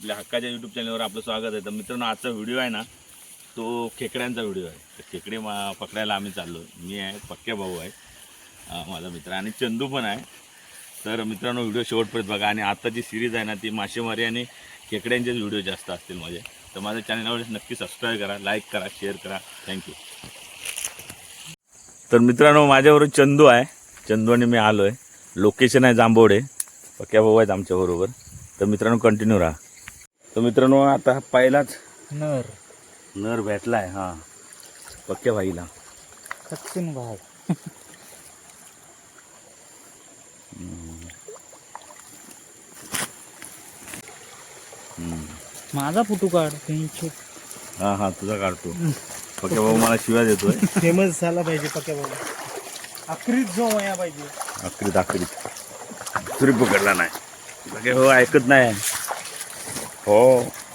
आपल्या हक्काच्या यूट्यूब चॅनलवर आपलं स्वागत आहे. तर मित्रांनो आजचा व्हिडिओ आहे ना तो खेकड्यांचा व्हिडिओ आहे. तर खेकडे मा पकडायला आम्ही चाललो मी आहे पक्क्या भाऊ आहे. माझा मित्र आणि चंदू पण आहे. तर मित्रांनो व्हिडिओ शेवटपर्यंत बघा. आणि आता जी सिरीज आहे ना ती मासेमारी आणि खेकड्यांचेच व्हिडिओ जास्त असतील माझे. तर माझ्या चॅनलवर नक्की सबस्क्राईब करा लाईक करा शेअर करा. थँक्यू तर मित्रांनो माझ्याबरोबर चंदू आहे. चंदू आणि मी आलो आहे लोकेशन आहे जांभोडे. पक्क्या भाऊ आहेत आमच्याबरोबर तर मित्रांनो कंटिन्यू राहा. तर मित्रांनो आता पहिलाच नर. नर भेटला आहे हां. पक्क्या भाईला. सचिन भाई. माझा फोटो काढ तीनशे हां हां तुझा काढतो. पक्या भाऊ मला शिव्या देतोय. फेमस झाला पाहिजे पक्या बाबा आखरीत जो वया पाहिजे. आखरीत आखरीत तुरी पकडला नाही. पक्या भाऊ ऐकत नाही. हो.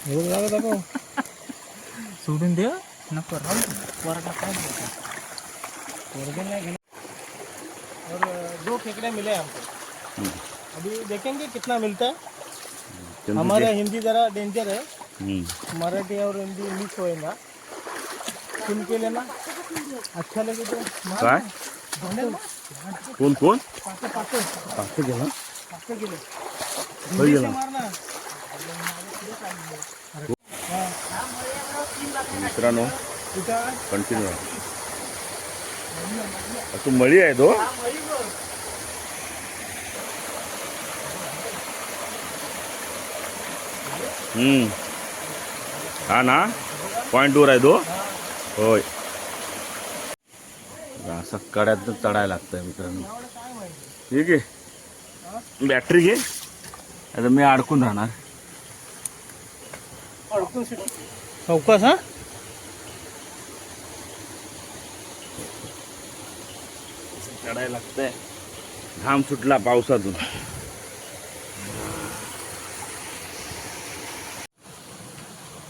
एवढं लागत दाखव सोडून दे नको राहू काय? वर्गा नहीं। और दो खेकड़े मिले हमको. अभी देखेंगे कितना मिलता है. हमारा हिंदी जरा डेंजर है. मराठी और हिंदी मिक्स होएगा. सुन के लेना. अच्छा लगे तो. मार काय. कोण कोण पाके पाके पाच गेला. होय गेला. मारना. मित्रांनो कंटिन्यू आहे तू मळी आहे तो? हम्म. हा ना? पॉइंट वर आहे तो? होय. असं कड्यात चढायला लागतंय मित्रांनो. ठीक आहे. बॅटरी घे. आता मी अडकून राहणार. चौकस हा? चढायला लागतंय. घाम सुटला पावसातून.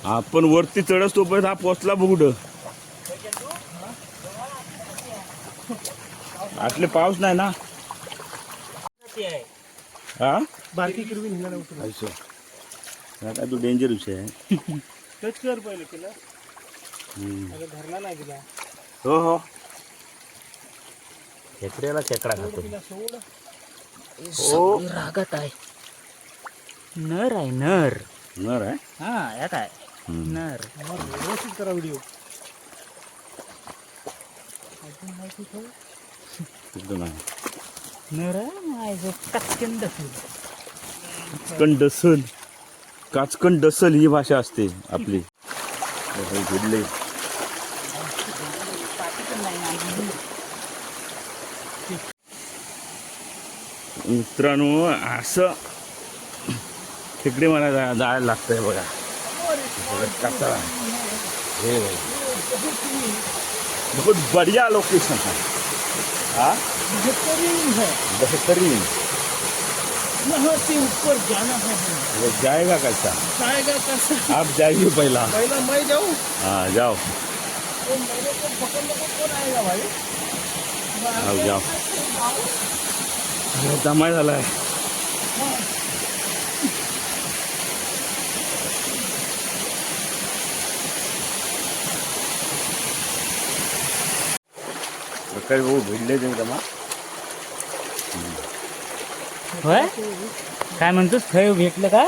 आपण वरती चढच तोपर्यंत हा पोचला बघुड आटले पाऊस नाही ना? हा? बारकी किरवी हिला उतरू असं हा काय तू डेंजर विषय आहे. टच कर पहिले तिला. अगं धरला नाही तिला. हो हो. खेकड्याला खेकडा खातो तिला सोड. हो रागत आहे. नर आहे नर. नर आहे? हा यात आहे. हम्म. नर. व्यवस्थित करा व्हिडिओ अजून माहिती ठेव तिकडं नाही. नर आहे दसून काचकन काचकन डसल ही भाषा असते आपली. घडले मित्रांनो असं खेकडे मला जा जायला लागतंय बघा. कचरा हे. बहुत बढ़िया लोकेशन है हाँ? बेहतरीन है. बेहतरीन. यहाँ से ऊपर जाना है। वो जाएगा कैसा? जाएगा कैसे? आप जाइए पहला। पहला मैं जाऊँ? हाँ जाओ। तो मेरे को पकड़ने को कौन आएगा भाई? जाओ जाओ। अरे दमाय झालाय सकाळी भाऊ भिडले ते दमा होय? काय म्हणतोस? खय भेटलं का?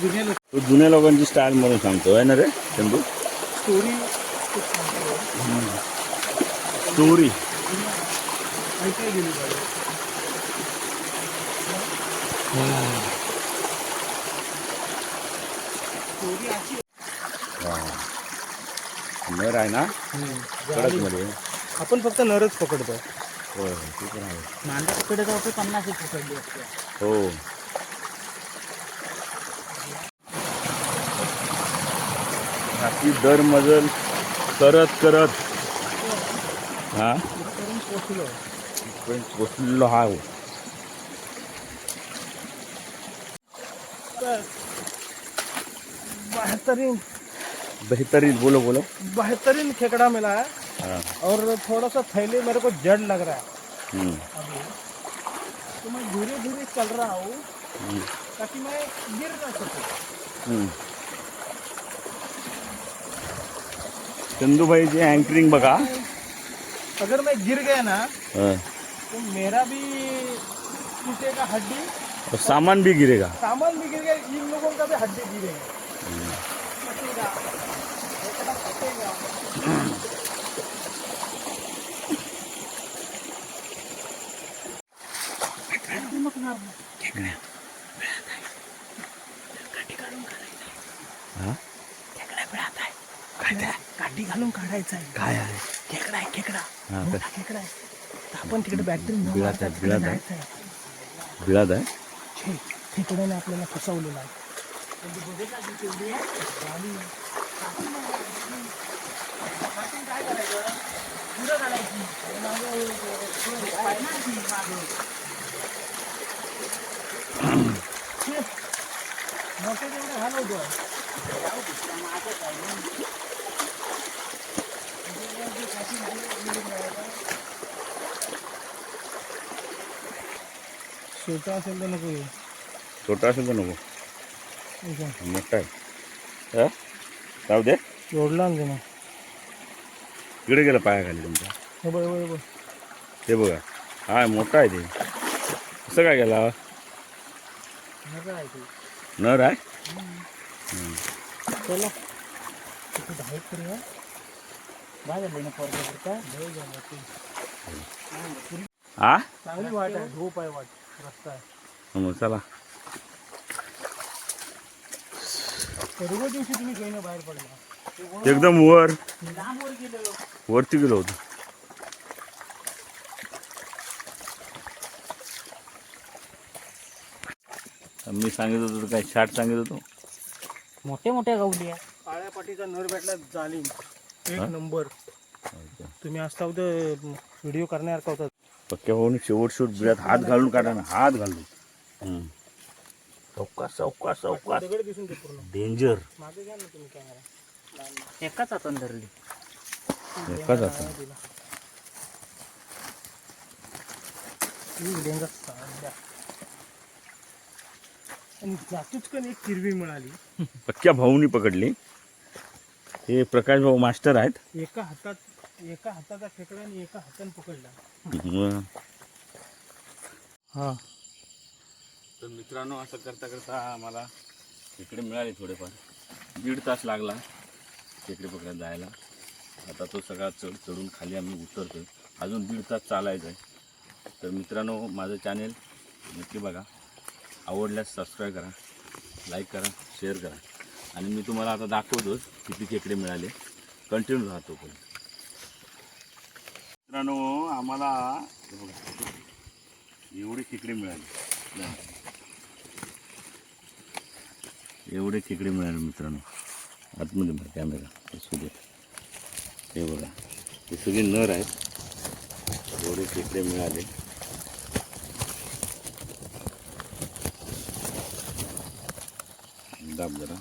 जुन्या लोक तो जुन्या लोकांची स्टाईल म्हणून सांगतो. आहे ना रे चंदू स्टोरी स्टोरी नर आहे ना? कडकमध्ये आपण फक्त नरच पकडतो होय होय, ते पण आहे मांडा पकडत होते पन्नास पकडली असते हो. अशी दर मजल करत करत. हा? पोचलो पोचलेलो हा हो. बेहतरीन बेहतरीन बोलो बोलो. बेहतरीन खेकड़ा मिला हाँ. और थोड़ा सा थैली मेरे को जड़ लग रहा है। हम्म, अभी। तो मैं धीरे धीरे चल रहा हूँ हम्म, ताकि मैं गिर ना सकूँ। हम्म. चंदूबाईची अँकरिंग बघा अगर मैं गिर गया ना तो मेरा भी टूटेगा हड्डी। और सामान भी गिरेगा। सामान भी गिर गया इन लोगों का भी हड्डी गिरेगा। फटेगा एकड़ा फटेगा हा? काठी घालून काढायचा आहे. काय आहे? खेकडा आहे खेकडा. हा, मोठा खेकडा आहे. तर आपण तिकडे बॅटरी बिळात आहे, बिळात आहे. बिळात आहे? खेकड्याने आपल्याला फसवलेला आहे. छोटा असेल तर नको. छोटा असेल तर नको. मोठा आहे हं? जाऊ दे जोडला ना त्यानं. इकडे गेलं पायाखाली तुमच्या हे बघ हे बघ, हे बघ ते बघा हा मोठा आहे ते कसं काय गेला? नर आहे चला. तिथे धावत करूया काय झालं ना पोरगा का भेळ झाला ते. हा चांगली वाट आहे झोप आहे वाट. रस्ता आहे. मग चला. सर्व दिवशी तुम्ही काही बाहेर पडला. एकदम वर. लांब वर गेलेलो. वरती गेलो होतो. मी सांगित होतो काय शार्ट सांगित होतो. मोठे मोठे गावली काळ्या पाटीचा नर भेटला जालीम. एक? नंबर. तुम्ही असता होतं व्हिडिओ करण्यासारखा होता? पक्क्या होऊन शेवट शेवट बिळात हात घालून काढा ना हात घालून. दगड दिसून ते पूर्ण. डेंजर मागे घ्या ना तुम्ही कॅमेरा एकाच हातान धरली. एकाच हातानं. ही डेंजर. आणि जातूच पण एक किरवी मिळाली. पक्क्या भाऊनी पकडली. हे प्रकाश भाऊ मास्टर आहेत. एका हातात एका हाताचा खेकडा आणि एका हाताने पकडला. हा. तर मित्रांनो असं करता करता आम्हाला इकडे मिळाले थोडेफार. दीड तास लागला खेकडे पकडायला जायला. आता तो सगळा चढ चढून खाली आम्ही उतरतो अजून दीड तास चालायचं आहे तर मित्रांनो माझं चॅनेल नक्की बघा. आवडल्यास सबस्क्राईब करा लाईक करा शेअर करा. आणि मी तुम्हाला आता दाखवतोच किती खेकडे मिळाले. कंटिन्यू राहतो पण. मित्रांनो आम्हाला एवढे खेकडे मिळाले. एवढे खेकडे मिळाले मित्रांनो. आतमध्ये बघा कॅमेरा दे हे बघा. हे सगळे नर आहेत. एवढे खेकडे मिळाले. दाब जरा.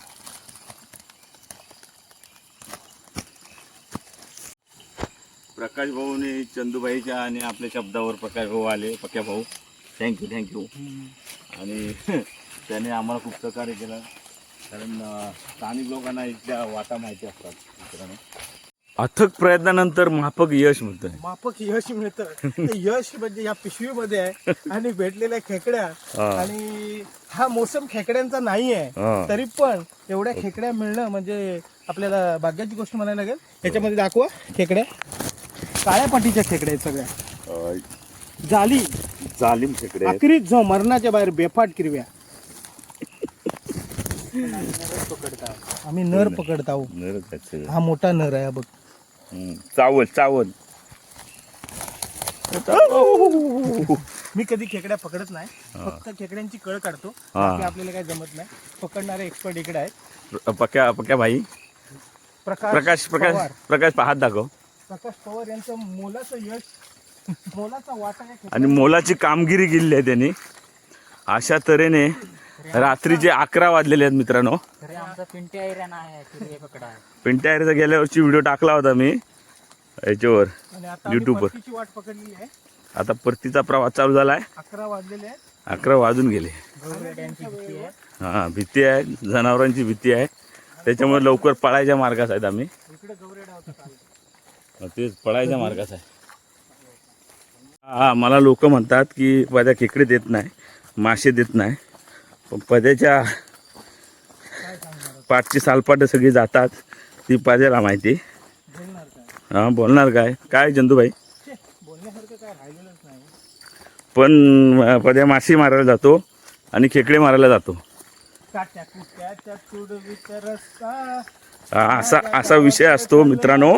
प्रकाश भाऊने चंदूबाईच्या आणि आपल्या शब्दावर प्रकाश भाऊ आले. पक्या भाऊ. थँक्यू थँक्यू आणि त्याने आम्हाला खूप सहकार्य केलं. कारण स्थानिक लोकांना इथल्या वाटा माहिती असतात. मित्रांनो अथक प्रयत्नानंतर माफक यश मिळतंय. माफक यश मिळतं. ते यश म्हणजे या पिशवीमध्ये आहे आणि भेटलेल्या खेकड्या. आणि हा मोसम खेकड्यांचा नाही आहे. तरी पण एवढ्या खेकड्या मिळणं म्हणजे आपल्याला भाग्याची गोष्ट म्हणायला लागेल. याच्यामध्ये दाखवा खेकड्या. काळ्या पाटीच्या खेकड्या आहेत सगळ्या. जाली. जालिम खेकडे आहेत. आखरीत जो मरणाच्या बाहेर बेफाट किरव्या. आम्ही नर पकडत आहोत नरच आहेत सगळे. हा मोठा नर आहे हा बघ. हम्म. चावल चावल. मी कधी खेकड्या पकडत नाही. फक्त खेकड्यांची कळ काढतो. हा. बाकी आपल्याला काही जमत नाही. पकडणारे एक्सपर्ट इकडे आहेत. पक्या पक्या भाई. प्रकाश प्रकाश प्रकाश पवार. प्रकाश हात दाखव. प्रकाश पवार यांचं मोलाचं यश मोलाचा वाटा आणि मोलाची कामगिरी केली आहे त्यांनी. अशा तऱ्हेने रात्रीचे अकरा वाजलेले आहेत मित्रांनो. पिंट्या एरियाचा गेल्या वर्षी व्हिडिओ टाकला होता मी. याच्यावर आणि आता परतीचा प्रवास चालू झाला आहे अकरा वाजलेले अकरा वाजून गेले. हां भीती आहे. जनावरांची भीती आहे. त्याच्यामुळे लवकर पळायच्या मार्गात आहेत आम्ही. तेच पळायच्या मार्गात आहे. हा मला लोक म्हणतात की पद्या खेकडे देत नाही मासे देत नाही. पण पद्याच्या पाठची सालपाट सगळी जातात. ती पद्याला माहिती. बोलणार काय हां बोलणार काय? काय चंदूबाई? पण पद्या मासे मारायला जातो आणि खेकडे मारायला जातो. असा असा विषय असतो मित्रांनो.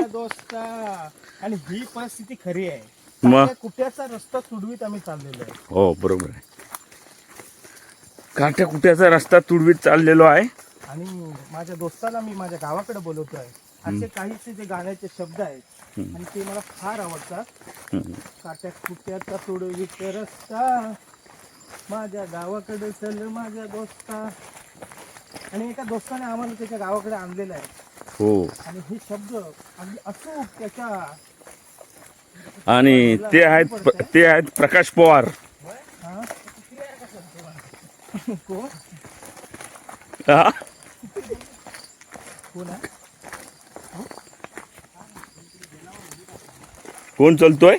आणि ही परिस्थिती खरी आहे. मग? कुट्याचा रस्ता तुडवीत आम्ही चाललेलो आहे. हो बरोबर आहे. काट्या कुट्याचा रस्ता तुडवीत चाललेलो आहे. आणि माझ्या दोस्ताला मी माझ्या गावाकडे बोलवतोय. असे काहीसे जे गाण्याचे शब्द आहेत आणि ते मला फार आवडतात. काट्या कुट्याचा तुडवीत रस्ता माझ्या गावाकडे चल माझ्या दोस्ता. आणि एका दोस्ताने आम्हाला त्याच्या गावाकडे आणलेलं आहे. हो. आणि हे शब्द अगदी अचूक त्याच्या आणि ते आहेत ते आहेत प्रकाश पवार? कोण हा? कोण कोण चलतोय?